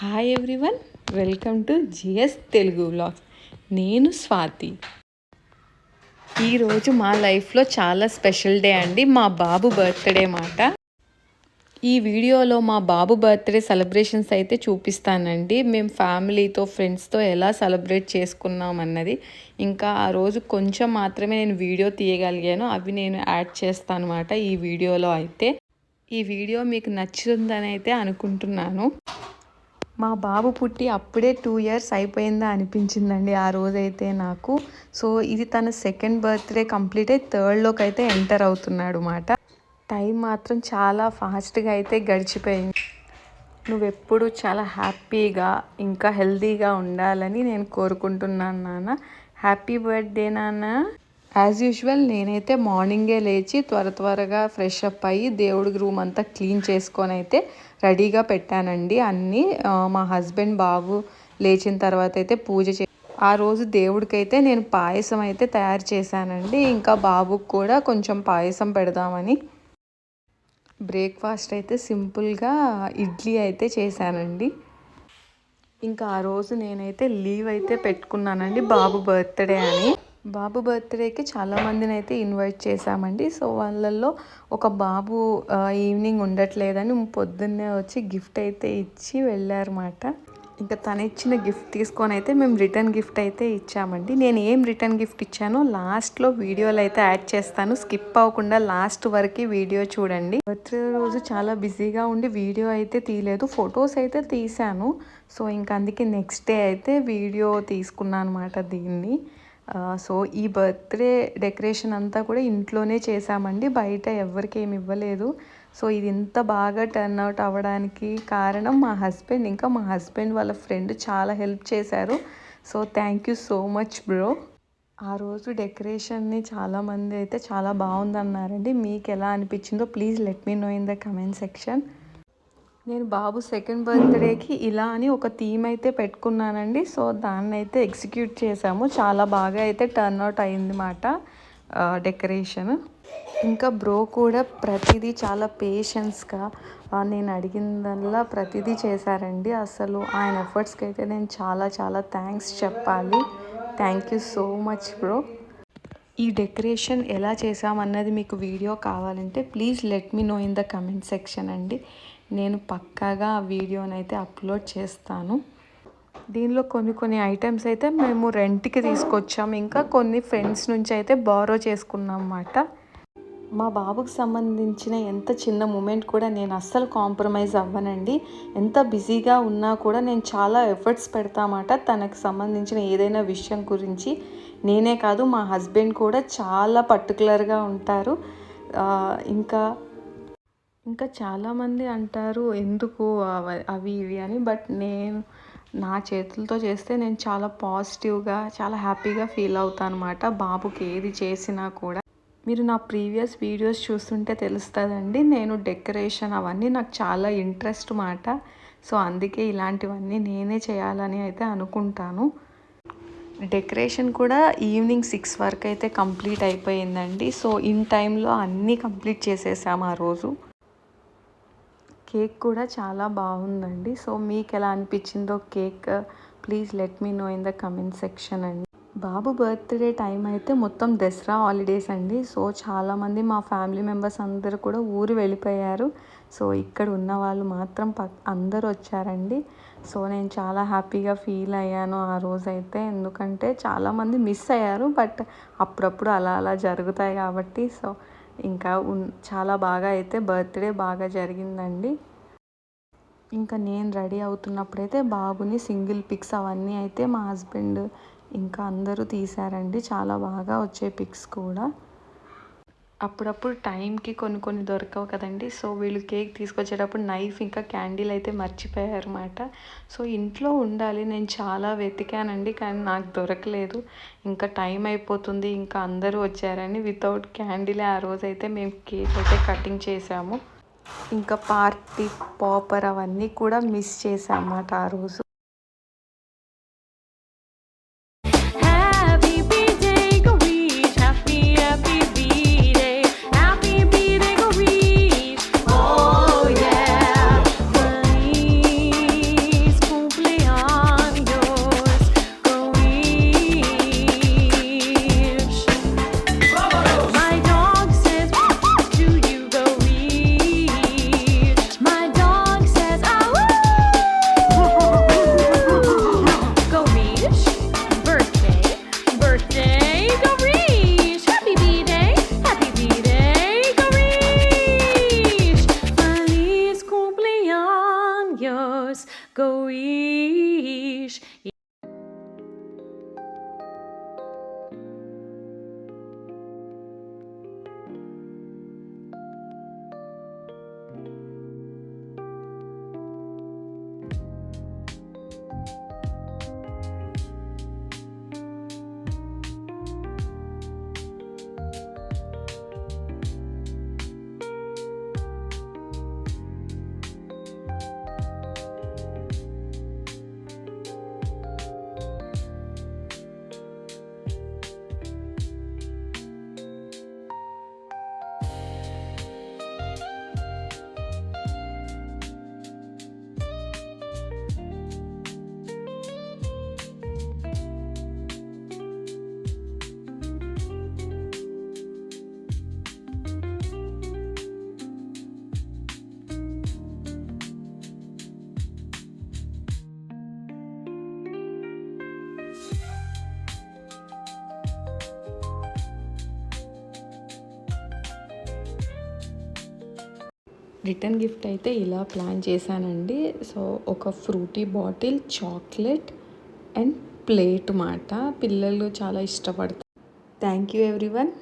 Hi everyone welcome to GS Telugu blogs నేను స్వాతి. ఈరోజు మా లైఫ్లో చాలా స్పెషల్ డే అండి మా బాబు బర్త్డే మాట. ఈ వీడియోలో మా బాబు బర్త్డే సెలబ్రేషన్స్ అయితే చూపిస్తానండి. మేము ఫ్యామిలీతో ఫ్రెండ్స్తో ఎలా సెలబ్రేట్ చేసుకున్నాం అన్నది. ఇంకా ఆ రోజు కొంచెం మాత్రమే నేను వీడియో తీయగలిగాను అవి నేను యాడ్ చేస్తాను అనమాట ఈ వీడియోలో అయితే. ఈ వీడియో మీకు నచ్చుతుందని అయితే అనుకుంటున్నాను. మా బాబు పుట్టి అప్పుడే టూ ఇయర్స్ అయిపోయిందా అనిపించిందండి ఆ రోజైతే నాకు. సో ఇది తన సెకండ్ బర్త్డే కంప్లీట్ అయి థర్డ్లోకి అయితే ఎంటర్ అవుతున్నాడు మాట. టైం మాత్రం చాలా ఫాస్ట్గా అయితే గడిచిపోయింది. నువ్వెప్పుడు చాలా హ్యాపీగా ఇంకా హెల్తీగా ఉండాలని నేను కోరుకుంటున్నాను నాన్న. హ్యాపీ బర్త్డే నాన్న. యాజ్ యూజువల్ నేనైతే మార్నింగే లేచి త్వర త్వరగా ఫ్రెష్ అప్ అయ్యి దేవుడికి రూమ్ అంతా క్లీన్ చేసుకొని అయితే రెడీగా పెట్టానండి. అన్నీ మా హస్బెండ్ బాబు లేచిన తర్వాత అయితే పూజ చే ఆ రోజు దేవుడికైతే నేను పాయసం అయితే తయారు చేశానండి. ఇంకా బాబుకు కూడా కొంచెం పాయసం పెడదామని బ్రేక్ఫాస్ట్ అయితే సింపుల్గా ఇడ్లీ అయితే చేశానండి. ఇంకా ఆ రోజు నేనైతే లీవ్ అయితే పెట్టుకున్నానండి బాబు బర్త్డే అని. బాబు బర్త్డేకి చాలామందిని అయితే ఇన్వైట్ చేశామండి. సో వాళ్ళల్లో ఒక బాబు ఈవినింగ్ ఉండట్లేదని పొద్దున్నే వచ్చి గిఫ్ట్ అయితే ఇచ్చి వెళ్ళారన్నమాట. ఇంకా తను ఇచ్చిన గిఫ్ట్ తీసుకొని అయితే మేము రిటర్న్ గిఫ్ట్ అయితే ఇచ్చామండి. నేను ఏం రిటర్న్ గిఫ్ట్ ఇచ్చానో లాస్ట్లో వీడియోలు అయితే యాడ్ చేస్తాను. స్కిప్ అవ్వకుండా లాస్ట్ వరకు వీడియో చూడండి. బర్త్డే రోజు చాలా బిజీగా ఉండి వీడియో అయితే తీయలేదు ఫొటోస్ అయితే తీశాను. సో ఇంకా అందుకే నెక్స్ట్ డే అయితే వీడియో తీసుకున్నాను అనమాట దీన్ని. సో ఈ బర్త్డే డెకరేషన్ అంతా కూడా ఇంట్లోనే చేశామండి. బయట ఎవరికి ఏమి ఇవ్వలేదు. సో ఇది ఇంత బాగా టర్న్ అవుట్ అవ్వడానికి కారణం మా హస్బెండ్. ఇంకా మా హస్బెండ్ వాళ్ళ ఫ్రెండ్ చాలా హెల్ప్ చేశారు. So thank you so much bro ఆ రోజు డెకరేషన్ని చాలామంది అయితే చాలా బాగుందన్నారండి. మీకు ఎలా అనిపించిందో please let me know in the comment section నేను బాబు సెకండ్ బర్త్డేకి ఇలా అని ఒక థీమ్ అయితే పెట్టుకున్నానండి. సో దాన్ని అయితే ఎగ్జిక్యూట్ చేసాము. చాలా బాగా అయితే టర్న్ అవుట్ అయింది మాట డెకరేషన్ ఇంకా బ్రో కూడా ప్రతిదీ చాలా పేషెన్స్గా నేను అడిగిందల్లా ప్రతిదీ చేశారండి. అసలు ఆయన ఎఫర్ట్స్కి అయితే నేను చాలా చాలా థ్యాంక్స్ చెప్పాలి. Thank you so much bro ఈ డెకరేషన్ ఎలా చేసామన్నది మీకు వీడియో కావాలంటే please let me know in the comment section అండి. నేను పక్కాగా ఆ వీడియోని అయితే అప్లోడ్ చేస్తాను. దీనిలో కొన్ని కొన్ని ఐటమ్స్ అయితే మేము రెంట్కి తీసుకొచ్చాము ఇంకా కొన్ని ఫ్రెండ్స్ నుంచి అయితే బారో చేసుకున్నాం అన్నమాట మా బాబుకి సంబంధించిన ఎంత చిన్న మూమెంట్ కూడా నేను అస్సలు కాంప్రమైజ్ అవ్వనండి. ఎంత బిజీగా ఉన్నా కూడా నేను చాలా ఎఫర్ట్స్ పెడతామాట తనకు సంబంధించిన ఏదైనా విషయం గురించి. నేనే కాదు మా హస్బెండ్ కూడా చాలా పర్టికులర్గా ఉంటారు. ఇంకా ఇంకా చాలామంది అంటారు ఎందుకు అవి ఇవి అని. బట్ నేను నా చేతులతో చేస్తే నేను చాలా పాజిటివ్గా చాలా హ్యాపీగా ఫీల్ అవుతాను అనమాట బాబుకి ఏది చేసినా కూడా. మీరు నా ప్రీవియస్ వీడియోస్ చూస్తుంటే తెలుస్తుందండి. నేను డెకరేషన్ అవన్నీ నాకు చాలా ఇంట్రెస్ట్ మాట. సో అందుకే ఇలాంటివన్నీ నేనే చేయాలని అయితే అనుకుంటాను. డెకరేషన్ కూడా ఈవినింగ్ సిక్స్ వరకు అయితే కంప్లీట్ అయిపోయిందండి. సో ఇన్ టైంలో అన్నీ కంప్లీట్ చేసేసాము ఆ రోజు. కేక్ కూడా చాలా బాగుందండి. సో మీకు ఎలా అనిపించిందో cake please let me know in the comment section అండి. బాబు బర్త్డే టైం అయితే మొత్తం దసరా హాలిడేస్ అండి. సో చాలామంది మా ఫ్యామిలీ మెంబర్స్ అందరూ కూడా ఊరు వెళ్ళిపోయారు. సో ఇక్కడ ఉన్న వాళ్ళు మాత్రం ప అందరు వచ్చారండి. సో నేను చాలా హ్యాపీగా ఫీల్ అయ్యాను ఆ రోజైతే. ఎందుకంటే చాలామంది మిస్ అయ్యారు. బట్ అప్పుడప్పుడు అలా అలా జరుగుతాయి కాబట్టి. సో ఇంకా చాలా బాగా అయితే బర్త్డే బాగా జరిగిందండి. ఇంకా నేను రెడీ అవుతున్నప్పుడైతే బాబుని సింగిల్ పిక్స్ అవన్నీ అయితే మా హస్బెండ్ ఇంకా అందరూ తీశారండి. చాలా బాగా వచ్చే పిక్స్ కూడా. అప్పుడప్పుడు టైంకి కొన్ని కొన్ని దొరకవు కదండి. సో వీళ్ళు కేక్ తీసుకొచ్చేటప్పుడు నైఫ్ ఇంకా క్యాండిల్ అయితే మర్చిపోయారన్నమాట. సో ఇంట్లో ఉండాలి. నేను చాలా వెతికానండి కానీ నాకు దొరకలేదు. ఇంకా టైం అయిపోతుంది. ఇంకా అందరూ వచ్చారని వితౌట్ క్యాండిలే ఆ రోజు అయితే మేము కేక్ అయితే కటింగ్ చేసాము. ఇంకా పార్టీ పాపర్ అవన్నీ కూడా మిస్ చేసామన్నమాట ఆ రోజు. రిటర్న్ గిఫ్ట్ అయితే ఇలా ప్లాన్ చేశానండి. సో ఒక Frooti bottle chocolate and plate మాట. పిల్లలు చాలా ఇష్టపడతారు. Thank you everyone.